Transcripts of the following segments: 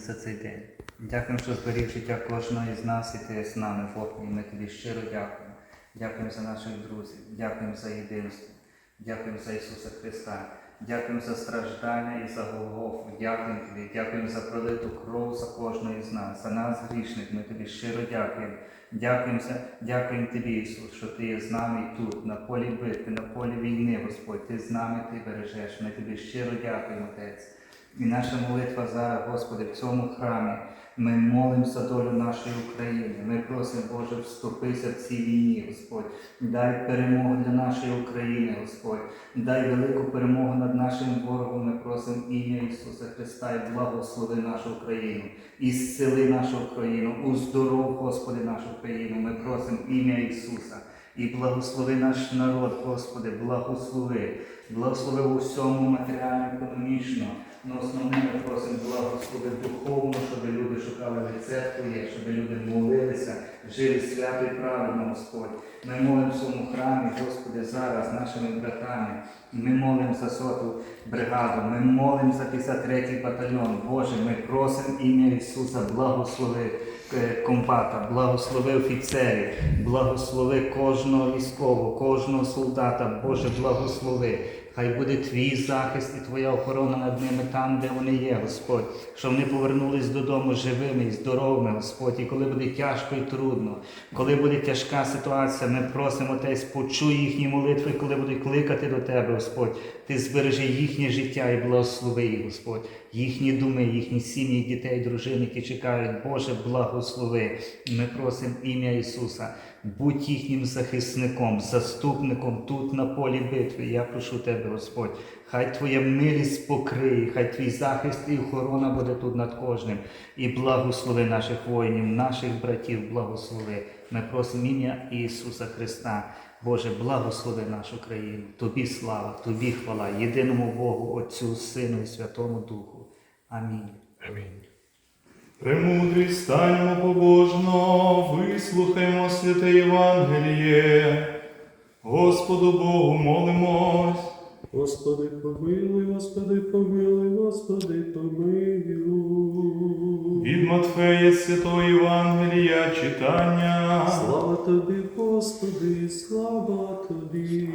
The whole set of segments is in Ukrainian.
за цей день. Дякуємо, що зберіг життя кожного із нас, і ти з нами, Бог, і ми тобі щиро дякуємо. Дякуємо за наших друзів, дякуємо за єдинство, дякуємо за Ісуса Христа, дякуємо за страждання і за Голгофу. Дякуємо тобі, дякуємо за пролиту кров за кожного із нас, за нас грішних. Ми тобі щиро дякуємо. Дякуємо, дякуємо тобі, Ісус, що ти є з нами тут, на полі битви, на полі війни, Господь. Ти з нами, ти бережеш. Ми тобі щиро дякуємо, Отець. І наша молитва зараз, Господи, в цьому храмі. Ми молимо за долю нашої України. Ми просимо, Боже, вступися в цій війні, Господь. Дай перемогу для нашої України, Господь. Дай велику перемогу над нашим ворогом. Ми просимо ім'я Ісуса Христа і благослови нашу Україну. І зцели нашу Україну. Уздоров, Господи, нашу країну. Ми просимо ім'я Ісуса. І благослови наш народ, Господи, благослови. Благослови у всьому матеріально, економічно. Ну, основне ми просимо благослови духовно, щоб люди шукали лице Твоє, щоб люди молилися, жили свято і правильно, Господь. Ми молимо в храмі, Господи, зараз нашими братами. Ми молимо за соту бригаду, ми молимо за 53-й батальйон. Боже, ми просимо ім'я Ісуса, благослови е, комбата, благослови офіцерів, благослови кожного військового, кожного солдата, Боже, благослови. Хай буде твій захист і твоя охорона над ними там, де вони є, Господь, щоб вони повернулись додому живими і здоровими, Господь. І коли буде тяжко і трудно, коли буде тяжка ситуація, ми просимо Отець, почуй їхні молитви, коли будуть кликати до Тебе, Господь. Ти збережи їхнє життя і благослови їх, Господь, їхні думи, їхні сім'ї, дітей, дружин, які чекають, Боже, благослови. Ми просимо ім'я Ісуса. Будь їхнім захисником, заступником тут на полі битви. Я прошу тебе, Господь. Хай Твоя милість покриє, хай твій захист і охорона буде тут над кожним. І благослови наших воїнів, наших братів, благослови. Ми просимо ім'я Ісуса Христа. Боже, благослови нашу країну. Тобі слава, Тобі хвала, єдиному Богу, Отцю, Сину і Святому Духу. Амінь. Амінь. Премудрі станьмо побожно, вислухаймо святе Євангеліє. Господу Богу молимось. Господи, помилуй, Господи, помилуй, Господи, помилуй. Від Матфея Святого Євангелія читання. Слава Тобі, Господи, слава Тобі.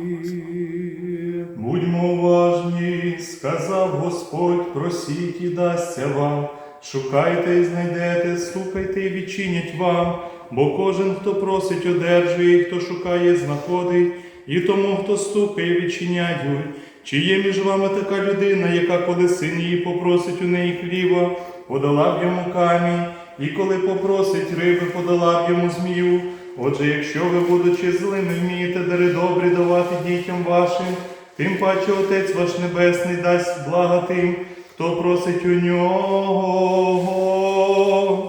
Будьмо уважні, сказав Господь, просіть і дасться вам. Шукайте і знайдете, стукайте і відчинять вам, бо кожен, хто просить, одержує, і хто шукає, знаходить, і тому, хто стукає, відчиняють. Чи є між вами така людина, яка, коли син її попросить у неї хліба, подала б йому камінь, і коли попросить риби, подала б йому змію? Отже, якщо ви, будучи злими, вмієте дари добрі давати дітям вашим, тим паче Отець ваш Небесний дасть блага тим, хто просить у нього.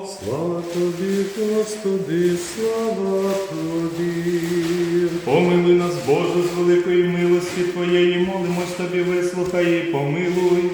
Слава Тобі, Господи, слава Тобі. Помилуй нас, Боже, з великої милості Твоєї, молимось Тобі, вислухай і помилуй.